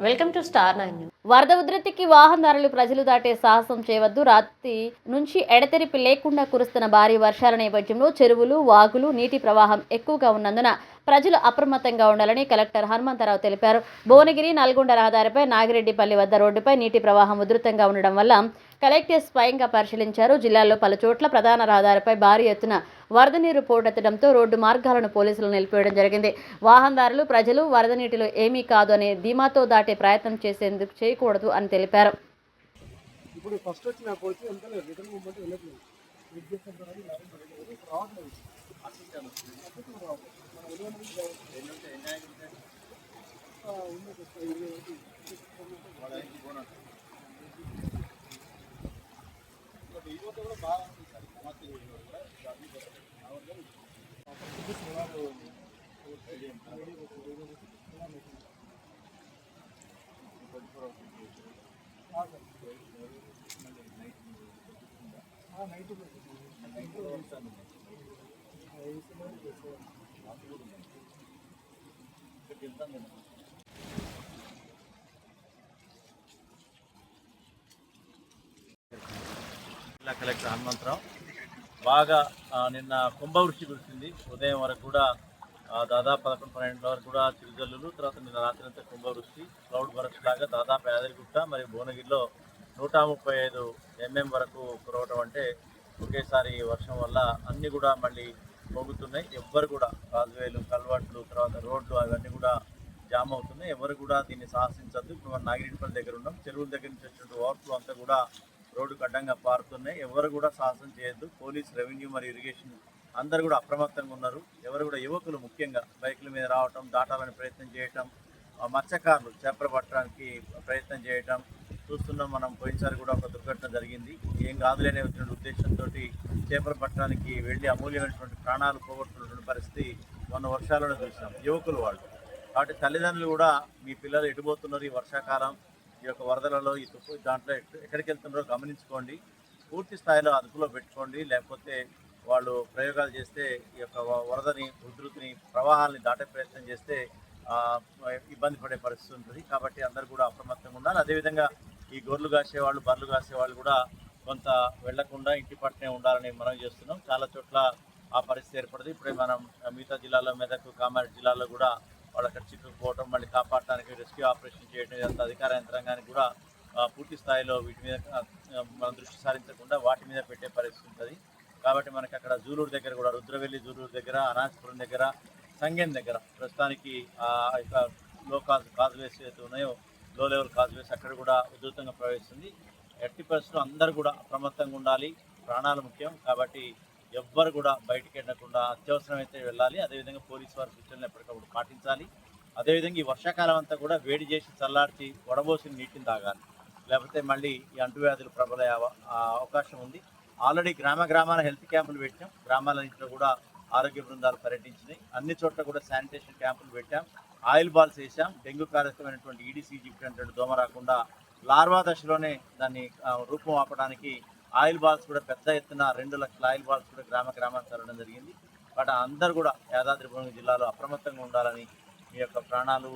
Welcome to Star Nine News. వరద ఉధృతికి వాహనదారులు ప్రజలు దాటే సాహసం చేయవద్దు రాత్రి నుంచి ఎడతెరిపి లేకుండా కురుస్తున్న భారీ వర్షాల నేపథ్యంలో చెరువులు వాగులు నీటి ప్రవాహం ఎక్కువగా ఉన్నందున ప్రజలు అప్రమత్తంగా ఉండాలని కలెక్టర్ హనుమంతరావు తెలిపారు భువనగిరి నల్గొండ రహదారిపై నాగిరెడ్డిపల్లి వద్ద రోడ్డుపై నీటి ప్రవాహం ఉధృతంగా ఉండడం వల్ల కలెక్టర్ స్వయంగా పరిశీలించారు. జిల్లాలో పలు చోట్ల ప్రధాన రహదారిపై భారీ ఎత్తున వరద నీరు పోటెత్తడంతో రోడ్డు మార్గాలను పోలీసులు నిలిపివేయడం జరిగింది. వాహనదారులు ప్రజలు వరద నీటిలో ఏమీ కాదు అనే ధీమాతో దాటే ప్రయత్నం చేసేందుకు చేయకూడదు అని తెలిపారు. ఇప్పుడు ఫస్ట్ వచ్చిన రిటర్న్ మూమెంట్ వెళ్ళట్లేదు. వెయిట్ రావట్లేదు రావట్లేదు మన ఉదయం నుంచి రావట్లేదు. ఆ, ఉంది కొంచెం ఇరవై వరకు. బట్ ఈ రోజు కూడా బాగా ఉంది సార్. సమస్య ఇది కూడా. దాన్ని కూడా రావట్లేదు. అప్పటికి సుమారు ఆ, సార్. ఆ, నైట్ నైట్ వేస్తాను. ఆ, వేస్తున్నాను, చేస్తాను. ఇక్కడికి వెళ్తాను నేను. జిల్లా కలెక్టర్ హనుమంతరావు. బాగా నిన్న కుంభవృష్టి కురిసింది. ఉదయం వరకు కూడా దాదాపు పదకొండు పన్నెండు వరకు కూడా చిరుజల్లులు తర్వాత నిన్న రాత్రి అంతా కుంభవృష్టి క్లౌడ్ బరస్ట్ లాగా దాదాపు యాదగిరిగుట్ట మరియు భువనగిరిలో నూట ముప్పై ఐదు ఎంఎం వరకు కురవటం అంటే ఒకేసారి వర్షం వల్ల అన్నీ కూడా మళ్ళీ పోగుతున్నాయి ఎవ్వరు కూడా రాజువేలు కల్వర్ట్లు తర్వాత రోడ్లు అవన్నీ కూడా జామ్ అవుతున్నాయి. ఎవరు కూడా దీన్ని సాహసించద్దు. ఇప్పుడు మనం నాగిరెడ్డిపల్లి దగ్గర ఉన్నాం. చెరువుల దగ్గర నుంచి వచ్చినటువంటి ఓవర్ఫ్లో అంతా కూడా రోడ్డుకు అడ్డంగా పారుతున్నాయి. ఎవరు కూడా సాహసం చేయొద్దు. పోలీస్ రెవెన్యూ మరియు ఇరిగేషన్ అందరు కూడా అప్రమత్తంగా ఉన్నారు. ఎవరు కూడా యువకులు ముఖ్యంగా బైకుల మీద రావటం దాటాలని ప్రయత్నం చేయటం మత్స్యకారులు చేపలు పట్టడానికి ప్రయత్నం చేయటం చూస్తున్నాం మనం. పోయినసారి కూడా ఒక దుర్ఘటన జరిగింది. ఏం కాదులేనే వచ్చిన ఉద్దేశంతో చేపలు పట్టడానికి వెళ్ళి అమూల్యమైనటువంటి ప్రాణాలు పోగొట్టుకున్నటువంటి పరిస్థితి మొన్న వర్షాలను చూసినాం యువకులు వాళ్ళు. కాబట్టి తల్లిదండ్రులు కూడా మీ పిల్లలు ఎటుపోతున్నారు ఈ వర్షాకాలం ఈ యొక్క వరదలలో ఈ తుఫు దాంట్లో ఎక్కడికి వెళ్తున్నారో గమనించుకోండి. పూర్తి స్థాయిలో అదుపులో పెట్టుకోండి. లేకపోతే వాళ్ళు ప్రయోగాలు చేస్తే ఈ యొక్క వరదని ఉధృతిని ప్రవాహాన్ని దాటే ప్రయత్నం చేస్తే ఇబ్బంది పడే పరిస్థితి ఉంటుంది. కాబట్టి అందరూ కూడా అప్రమత్తంగా ఉండాలి. అదేవిధంగా ఈ గొర్రెలు కాసేవాళ్ళు బర్రెలు కాసేవాళ్ళు కూడా కొంత వెళ్ళకుండా ఇంటి పట్టునే ఉండాలని మనం చేస్తున్నాం. చాలా చోట్ల ఆ పరిస్థితి ఏర్పడింది ఇప్పుడే మనం మిగతా జిల్లాలో మెదక్ కామారెడ్డి జిల్లాలో కూడా వాళ్ళు అక్కడ చిక్కుకుపోవటం మళ్ళీ కాపాడటానికి రెస్క్యూ ఆపరేషన్ చేయడం ఇదంతా అధికార యంత్రాంగానికి కూడా పూర్తి స్థాయిలో వీటి మీద మనం దృష్టి సారించకుండా వాటి మీద పెట్టే పరిస్థితి ఉంటుంది. కాబట్టి మనకి అక్కడ జూలూరు దగ్గర కూడా రుద్రవెల్లి జూలూరు దగ్గర అనాథపురం దగ్గర సంగెం దగ్గర ప్రస్తుతానికి ఆ యొక్క లో కాజ్ కాజ్వేస్ ఏదైతే ఉన్నాయో లో లెవెల్ కాజ్వేస్ అక్కడ కూడా ఉధృతంగా ప్రవేశిస్తుంది ఎట్టి పరిస్థితులు అందరూ కూడా అప్రమత్తంగా ఉండాలి. ప్రాణాలు ముఖ్యం. కాబట్టి ఎవ్వరు కూడా బయటికి వెళ్ళకుండా అత్యవసరమైతే వెళ్ళాలి. అదేవిధంగా పోలీసు వారి సూచనలు ఎప్పటికప్పుడు పాటించాలి. అదేవిధంగా ఈ వర్షాకాలం అంతా కూడా వేడి చేసి చల్లార్చి వడబోసిన నీటిని తాగాలి. లేకపోతే మళ్ళీ ఈ అంటువ్యాధులు ప్రబలే అవకాశం ఉంది. ఆల్రెడీ గ్రామ గ్రామాల హెల్త్ క్యాంపులు పెట్టాం. గ్రామాలన్నింటిలో కూడా ఆరోగ్య బృందాలు పర్యటించినాయి. అన్ని చోట్ల కూడా శానిటేషన్ క్యాంపులు పెట్టాం. ఆయిల్ బాల్స్ వేసాం. డెంగ్యూ కారకమైనటువంటి ఈడీసీ జిప్ట్ దోమ రాకుండా లార్వా దశలోనే దాన్ని రూపం ఆపడానికి ఆయిల్ బాల్స్ కూడా పెద్ద ఎత్తున రెండు లక్షల ఆయిల్ బాల్స్ కూడా గ్రామ గ్రామానికి తరలడం జరిగింది. బట్ అందరూ కూడా యాదాద్రి భువనగిరి జిల్లాలో అప్రమత్తంగా ఉండాలని మీ యొక్క ప్రాణాలు